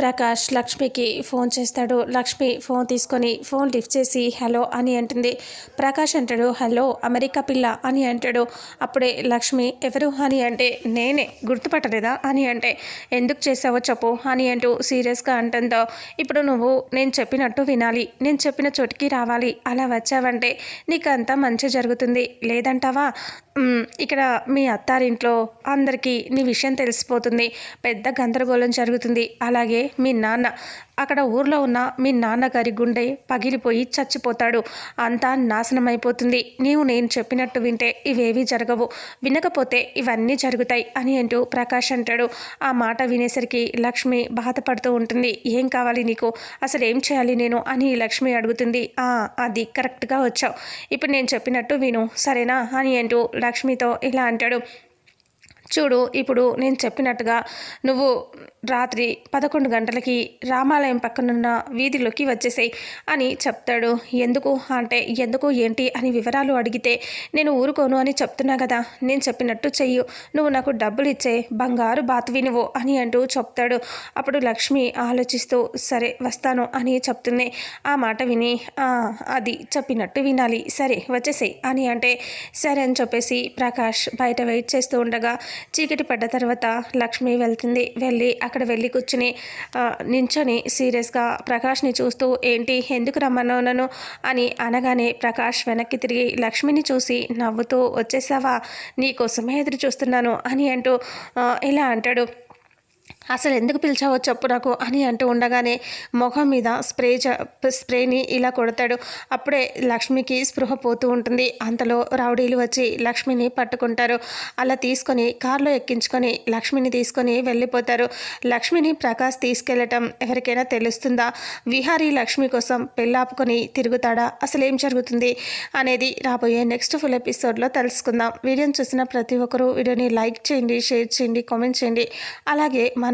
ప్రకాష్ లక్ష్మికి ఫోన్ చేస్తాడు. లక్ష్మి ఫోన్ తీసుకొని ఫోన్ లిఫ్ట్ చేసి హలో అని అంటుంది. ప్రకాష్ అంటాడు హలో అమెరికా పిల్ల అని అంటాడు. అప్పుడే లక్ష్మి ఎవరు? అని అంటే నేనే గుర్తుపట్టలేదా? అని అంటే ఎందుకు చేసావో చెప్పు అని అంటూ సీరియస్గా అంటుందో ఇప్పుడు నువ్వు నేను చెప్పినట్టు వినాలి. నేను చెప్పిన చోటికి రావాలి. అలా వచ్చావంటే నీకు అంతా మంచి జరుగుతుంది. లేదంటావా? ఇక్కడ మీ అత్తారింట్లో అందరికీ నీ విషయం తెలిసిపోతుంది. పెద్ద గందరగోళం జరుగుతుంది. అలాగే మీ నాన్న. అక్కడ ఊర్లో ఉన్న మీ నాన్నగారి గుండె పగిలిపోయి చచ్చిపోతాడు. అంతా నాశనం అయిపోతుంది నీవు నేను చెప్పినట్టు వింటే ఇవేవీ జరగవు. వినకపోతే ఇవన్నీ జరుగుతాయి అని అంటూ ప్రకాష్ అంటాడు. ఆ మాట వినేసరికి లక్ష్మి బాధపడుతూ ఉంటుంది. ఏం కావాలి నీకు? అసలు ఏం చేయాలి నేను? అని లక్ష్మి అడుగుతుంది. "ఆ, అది కరెక్ట్గా వచ్చావు. ఇప్పుడు నేను చెప్పినట్టు విను. సరేనా? అని అంటూ లక్ష్మితో ఇలా అంటాడు. చూడు ఇప్పుడు నేను చెప్పినట్టుగా నువ్వు రాత్రి పదకొండు గంటలకి రామాలయం పక్కనున్న వీధిలోకి వచ్చేసాయి అని చెప్తాడు. ఎందుకు? అంటే ఎందుకు ఏంటి అని వివరాలు అడిగితే నేను ఊరుకోను అని చెప్తున్నా కదా. నేను చెప్పినట్టు చెయ్యు. నువ్వు నాకు డబ్బులు ఇచ్చే బంగారు బాతువి నువ్వు అని అంటూ చెప్తాడు. అప్పుడు లక్ష్మి ఆలోచిస్తూ సరే వస్తాను అని చెప్తుంది. ఆ మాట విని అది చెప్పినట్టు వినాలి. సరే వచ్చేసేయి అని అంటే సరే అని చెప్పేసి ప్రకాష్ బయట వెయిట్ చేస్తూ ఉండగా చీకటి పడ్డ తర్వాత లక్ష్మి వెళ్తుంది. వెళ్ళి అక్కడ వెళ్ళి కూర్చుని నించొని సీరియస్గా ప్రకాష్ని చూస్తూ ఏంటి? ఎందుకు రమ్మన్నావు నన్ను? అని అనగానే ప్రకాష్ వెనక్కి తిరిగి లక్ష్మిని చూసి నవ్వుతూ వచ్చేసావా? నీకోసమే ఎదురు చూస్తున్నాను అని అంటూ ఇలా అంటాడు. అసలు ఎందుకు పిలిచావో చెప్పు నాకు అని అంటూ ఉండగానే ముఖం మీద స్ప్రే చ- స్ప్రేని ఇలా కొడతాడు. అప్పుడే లక్ష్మికి స్పృహ పోతూ ఉంటుంది. అంతలో రౌడీలు వచ్చి లక్ష్మిని పట్టుకుంటారు. అలా తీసుకొని కారులో ఎక్కించుకొని లక్ష్మిని తీసుకొని వెళ్ళిపోతారు. లక్ష్మిని ప్రకాష్ తీసుకెళ్ళటం ఎవరికైనా తెలుస్తుందా? విహారీ లక్ష్మి కోసం పెళ్ళాపుకొని తిరుగుతాడా? అసలు ఏం జరుగుతుంది? అనేది రాబోయే నెక్స్ట్ ఫుల్ ఎపిసోడ్లో తెలుసుకుందాం. వీడియోని చూసిన ప్రతి ఒక్కరూ వీడియోని లైక్ చేయండి షేర్ చేయండి కామెంట్ చేయండి. అలాగే